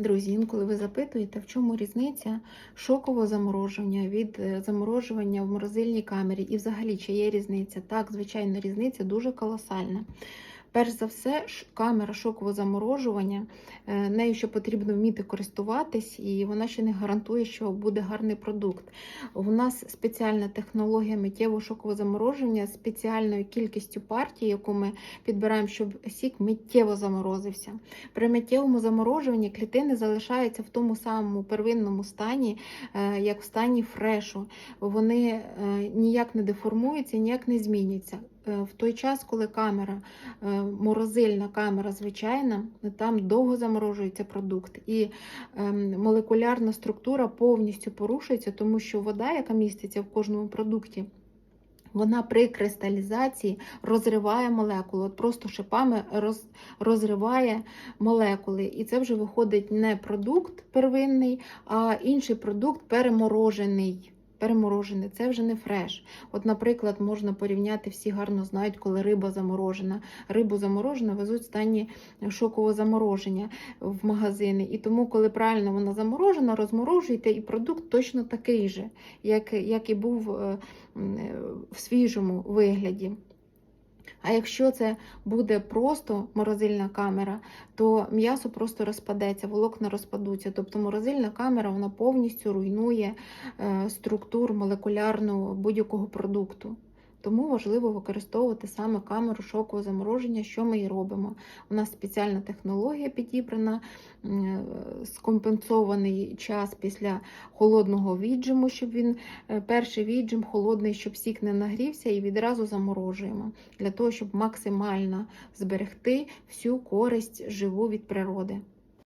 Друзі, інколи ви запитуєте, в чому різниця шокового заморожування від е, заморожування в морозильній камері, і взагалі чи є різниця? Так, звичайно, різниця дуже колосальна. Перш за все, камера шокового заморожування, е, нею ще потрібно вміти користуватись, і вона ще не гарантує, що буде гарний продукт. У нас спеціальна технологія миттєвого шокового замороження з спеціальною кількістю партій, яку ми підбираємо, щоб сік миттєво заморозився. При миттєвому заморожуванні клітини залишаються в тому самому первинному стані, е, як в стані фрешу. Вони е, ніяк не деформуються, ніяк не змінюються. Е, В той час, коли камера, е, морозильна камера звичайна, там довго заморожується продукт, і ем, молекулярна структура повністю порушується, тому що вода, яка міститься в кожному продукті, вона при кристалізації розриває молекулу, от просто шипами роз, розриває молекули. І це вже виходить не продукт первинний, а інший продукт переморожений. Переморожений, це вже не фреш. От, наприклад, можна порівняти, всі гарно знають, коли риба заморожена. Рибу заморожену везуть в стані шокового замороження в магазини. І тому, коли правильно вона заморожена, розморожуйте, і продукт точно такий же, як, як і був е, е, в свіжому вигляді. А якщо це буде просто морозильна камера, то м'ясо просто розпадеться, волокна розпадуться. Тобто морозильна камера вона повністю руйнує е, структуру молекулярну будь-якого продукту. Тому важливо використовувати саме камеру шокового замороження, що ми і робимо. У нас спеціальна технологія підібрана, е, скомпенсований час після холодного віджиму, щоб він е, перший віджим холодний, щоб сік не нагрівся, і відразу заморожуємо для того, щоб максимально зберегти всю користь живу від природи.